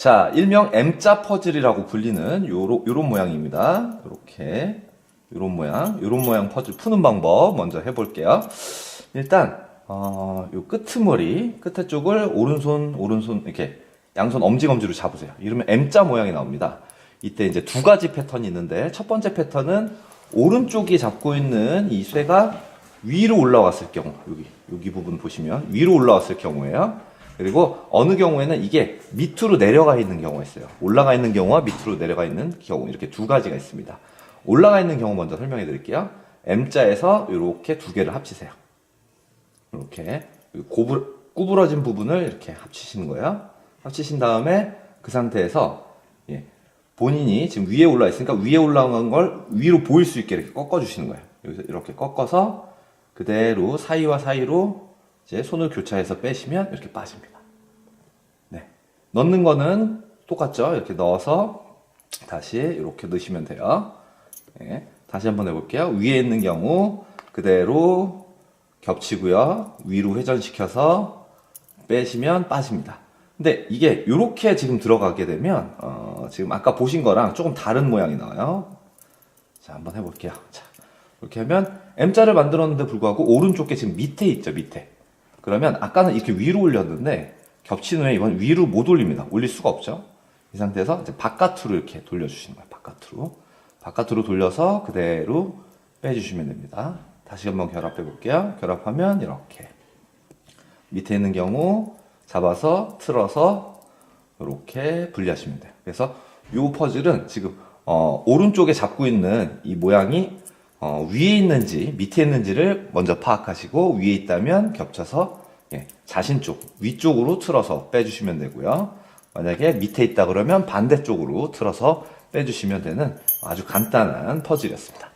자, 일명 M자 퍼즐이라고 불리는 요로, 요런 모양입니다. 요렇게. 요런 모양. 요런 모양 퍼즐 푸는 방법 먼저 해볼게요. 일단, 어, 요 끄트머리, 끝에 쪽을 오른손, 오른손, 이렇게 양손 엄지검지로 잡으세요. 이러면 M자 모양이 나옵니다. 이때 이제 두 가지 패턴이 있는데, 첫 번째 패턴은 오른쪽이 잡고 있는 이 쇠가 위로 올라왔을 경우, 여기, 여기 부분 보시면 위로 올라왔을 경우에요. 그리고 어느 경우에는 이게 밑으로 내려가 있는 경우가 있어요. 올라가 있는 경우와 밑으로 내려가 있는 경우 이렇게 두 가지가 있습니다. 올라가 있는 경우 먼저 설명해 드릴게요. M자에서 이렇게 두 개를 합치세요. 이렇게 고부, 구부러진 부분을 이렇게 합치시는 거예요. 합치신 다음에 그 상태에서 예, 본인이 지금 위에 올라 있으니까 위에 올라간 걸 위로 보일 수 있게 이렇게 꺾어 주시는 거예요. 여기서 이렇게 꺾어서 그대로 사이와 사이로 이제 손을 교차해서 빼시면 이렇게 빠집니다. 네. 넣는 거는 똑같죠? 이렇게 넣어서 다시 이렇게 넣으시면 돼요. 네. 다시 한번 해볼게요. 위에 있는 경우 그대로 겹치고요. 위로 회전시켜서 빼시면 빠집니다. 근데 이게 이렇게 지금 들어가게 되면 어, 지금 아까 보신 거랑 조금 다른 모양이 나와요. 자, 한번 해볼게요. 자, 이렇게 하면 M자를 만들었는데 불구하고 오른쪽 게 지금 밑에 있죠, 밑에. 그러면 아까는 이렇게 위로 올렸는데 겹친 후에 이번 위로 못 올립니다. 올릴 수가 없죠. 이 상태에서 이제 바깥으로 이렇게 돌려주시는 거예요. 바깥으로. 바깥으로 돌려서 그대로 빼주시면 됩니다. 다시 한번 결합해 볼게요. 결합하면 이렇게. 밑에 있는 경우 잡아서 틀어서 이렇게 분리하시면 돼요. 그래서 이 퍼즐은 지금 어, 오른쪽에 잡고 있는 이 모양이 어, 위에 있는지 밑에 있는지를 먼저 파악하시고 위에 있다면 겹쳐서 예, 자신 쪽 위쪽으로 틀어서 빼주시면 되고요. 만약에 밑에 있다 그러면 반대쪽으로 틀어서 빼주시면 되는 아주 간단한 퍼즐이었습니다.